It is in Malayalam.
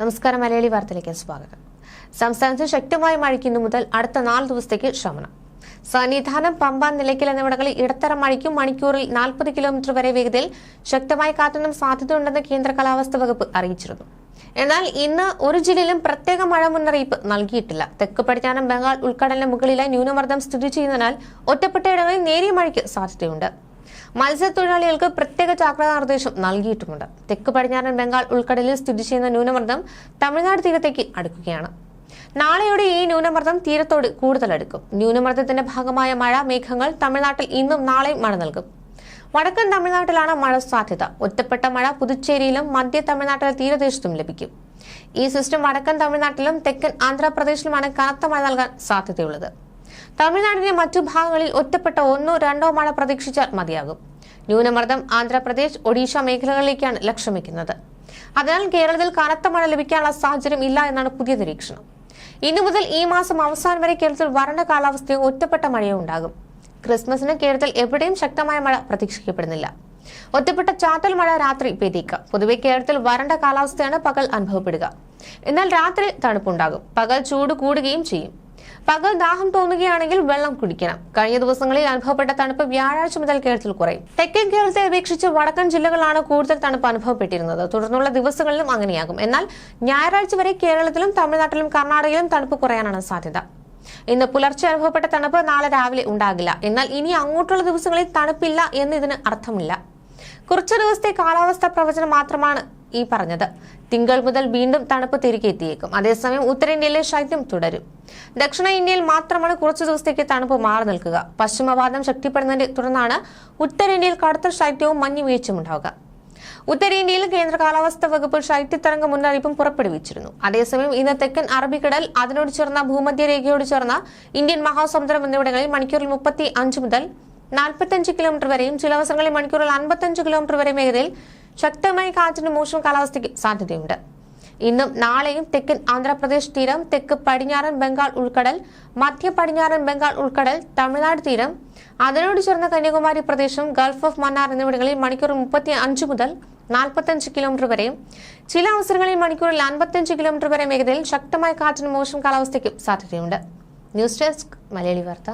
നമസ്കാരം മലയാളി വാർത്തയിലേക്ക് സ്വാഗതം. സംസ്ഥാനത്ത് ശക്തമായ മഴയ്ക്ക് ഇന്നു മുതൽ അടുത്ത നാല് ദിവസത്തേക്ക് ശമനം സന്നിധാനം പമ്പ നിലയ്ക്കൽ എന്നിവിടങ്ങളിൽ ഇടത്തരം മഴയ്ക്കും മണിക്കൂറിൽ നാൽപ്പത് കിലോമീറ്റർ വരെ വേഗതയിൽ ശക്തമായ കാറ്റിനും സാധ്യതയുണ്ടെന്ന് കേന്ദ്ര കാലാവസ്ഥാ വകുപ്പ് അറിയിച്ചിരുന്നു. എന്നാൽ ഇന്ന് ഒരു ജില്ലയിലും പ്രത്യേക മഴ മുന്നറിയിപ്പ് നൽകിയിട്ടില്ല. തെക്ക് പടിഞ്ഞാറൻ ബംഗാൾ ഉൾക്കടലിന് മുകളിലെ ന്യൂനമർദ്ദം സ്ഥിതി ചെയ്യുന്നതിനാൽ ഒറ്റപ്പെട്ട ഇടങ്ങളിൽ നേരിയ മഴയ്ക്ക് സാധ്യതയുണ്ട്. മത്സ്യത്തൊഴിലാളികൾക്ക് പ്രത്യേക ജാഗ്രതാ നിർദ്ദേശം നൽകിയിട്ടുമുണ്ട്. തെക്ക് പടിഞ്ഞാറൻ ബംഗാൾ ഉൾക്കടലിൽ സ്ഥിതി ചെയ്യുന്ന ന്യൂനമർദ്ദം തമിഴ്നാട് തീരത്തേക്ക് അടുക്കുകയാണ്. നാളെയോടെ ഈ ന്യൂനമർദ്ദം തീരത്തോട് കൂടുതൽ അടുക്കും. ന്യൂനമർദ്ദത്തിന്റെ ഭാഗമായ മഴ മേഘങ്ങൾ തമിഴ്നാട്ടിൽ ഇന്നും നാളെയും മഴ നൽകും. വടക്കൻ തമിഴ്നാട്ടിലാണ് മഴ സാധ്യത. ഒറ്റപ്പെട്ട മഴ പുതുച്ചേരിയിലും മധ്യ തമിഴ്നാട്ടിലെ തീരദേശത്തും ലഭിക്കും. ഈ സിസ്റ്റം വടക്കൻ തമിഴ്നാട്ടിലും തെക്കൻ ആന്ധ്രാപ്രദേശിലുമാണ് കനത്ത മഴ നൽകാൻ സാധ്യതയുള്ളത്. തമിഴ്നാടിന്റെ മറ്റു ഭാഗങ്ങളിൽ ഒറ്റപ്പെട്ട ഒന്നോ രണ്ടോ മഴ പ്രതീക്ഷിച്ചാൽ മതിയാകും. ന്യൂനമർദ്ദം ആന്ധ്രാപ്രദേശ് ഒഡീഷ മേഖലകളിലേക്കാണ് ലക്ഷ്യം വെക്കുന്നത് അതിനാൽ കേരളത്തിൽ കനത്ത മഴ ലഭിക്കാനുള്ള സാഹചര്യം ഇല്ല എന്നാണ് പുതിയ നിരീക്ഷണം. ഇന്നു മുതൽ ഈ മാസം അവസാനം വരെ കേരളത്തിൽ വരണ്ട കാലാവസ്ഥയും ഒറ്റപ്പെട്ട മഴയും ഉണ്ടാകും. ക്രിസ്മസിന് കേരളത്തിൽ എവിടെയും ശക്തമായ മഴ പ്രതീക്ഷിക്കപ്പെടുന്നില്ല. ഒറ്റപ്പെട്ട ചാത്തൽ മഴ രാത്രി പെയ്തേക്കാം. പൊതുവെ കേരളത്തിൽ വരണ്ട കാലാവസ്ഥയാണ് പകൽ അനുഭവപ്പെടുക. എന്നാൽ രാത്രി തണുപ്പുണ്ടാകും. പകൽ ചൂട് കൂടുകയും ചെയ്യും. പകൽ ദാഹം തോന്നുകയാണെങ്കിൽ വെള്ളം കുടിക്കണം. കഴിഞ്ഞ ദിവസങ്ങളിൽ അനുഭവപ്പെട്ട തണുപ്പ് വ്യാഴാഴ്ച മുതൽ കേരളത്തിൽ കുറയും. തെക്കൻ കേരളത്തെ അപേക്ഷിച്ച് വടക്കൻ ജില്ലകളാണ് കൂടുതൽ തണുപ്പ് അനുഭവപ്പെട്ടിരുന്നത്. തുടർന്നുള്ള ദിവസങ്ങളിലും അങ്ങനെയാകും. എന്നാൽ ഞായറാഴ്ച വരെ കേരളത്തിലും തമിഴ്നാട്ടിലും കർണാടകയിലും തണുപ്പ് കുറയാനാണ് സാധ്യത. ഇന്ന് പുലർച്ചെ അനുഭവപ്പെട്ട തണുപ്പ് നാളെ രാവിലെ ഉണ്ടാകില്ല. എന്നാൽ ഇനി അങ്ങോട്ടുള്ള ദിവസങ്ങളിൽ തണുപ്പില്ല എന്ന് ഇതിന് അർത്ഥമില്ല. കുറച്ചു ദിവസത്തെ കാലാവസ്ഥാ പ്രവചനം മാത്രമാണ് ഈ പറഞ്ഞത്. തിങ്കൾ മുതൽ വീണ്ടും തണുപ്പ് തിരികെ എത്തിയേക്കും. അതേസമയം ഉത്തരേന്ത്യയിലെ ശൈത്യം തുടരും. ദക്ഷിണ ഇന്ത്യയിൽ മാത്രമാണ് കുറച്ചു ദിവസത്തേക്ക് തണുപ്പ് മാറി നിൽക്കുക. പശ്ചിമവാദം ശക്തിപ്പെടുന്നതിനെ തുടർന്നാണ് ഉത്തരേന്ത്യയിൽ കടുത്ത ശൈത്യവും മഞ്ഞുവീഴ്ചയും ഉണ്ടാവുക. ഉത്തരേന്ത്യയിൽ കേന്ദ്ര കാലാവസ്ഥാ വകുപ്പ് ശൈത്യതരംഗ മുന്നറിയിപ്പും പുറപ്പെടുവിച്ചിരുന്നു. അതേസമയം ഇന്ന് തെക്കൻ അറബിക്കടൽ അതിനോട് ചേർന്ന ഭൂമധ്യരേഖയോട് ചേർന്ന ഇന്ത്യൻ മഹാസമുദ്രം എന്നിവിടങ്ങളിൽ മണിക്കൂറിൽ മുപ്പത്തി അഞ്ച് മുതൽ നാൽപ്പത്തഞ്ച് കിലോമീറ്റർ വരെയും ചില അവസരങ്ങളിൽ മണിക്കൂറിൽ അൻപത്തഞ്ച് കിലോമീറ്റർ വരെ മേഖലയിൽ ശക്തമായ കാറ്റിനും മോശം കാലാവസ്ഥയ്ക്ക് സാധ്യതയുണ്ട്. ഇന്നും നാളെയും തെക്കൻ ആന്ധ്രാപ്രദേശ് തീരം തെക്ക് പടിഞ്ഞാറൻ ബംഗാൾ ഉൾക്കടൽ മധ്യ പടിഞ്ഞാറൻ ബംഗാൾ ഉൾക്കടൽ തമിഴ്നാട് തീരം അതിനോട് ചേർന്ന കന്യാകുമാരി പ്രദേശം ഗൾഫ് ഓഫ് മന്നാർ എന്നിവിടങ്ങളിൽ മണിക്കൂർ മുപ്പത്തി അഞ്ച് മുതൽ നാൽപ്പത്തഞ്ച് കിലോമീറ്റർ വരെയും ചില അവസരങ്ങളിൽ മണിക്കൂറിൽ അൻപത്തഞ്ച് കിലോമീറ്റർ വരെ വേഗതയിൽ ശക്തമായ കാറ്റിനും മോശം കാലാവസ്ഥയ്ക്കും സാധ്യതയുണ്ട്. ന്യൂസ് ഡെസ്ക് മലയാളി വാർത്ത.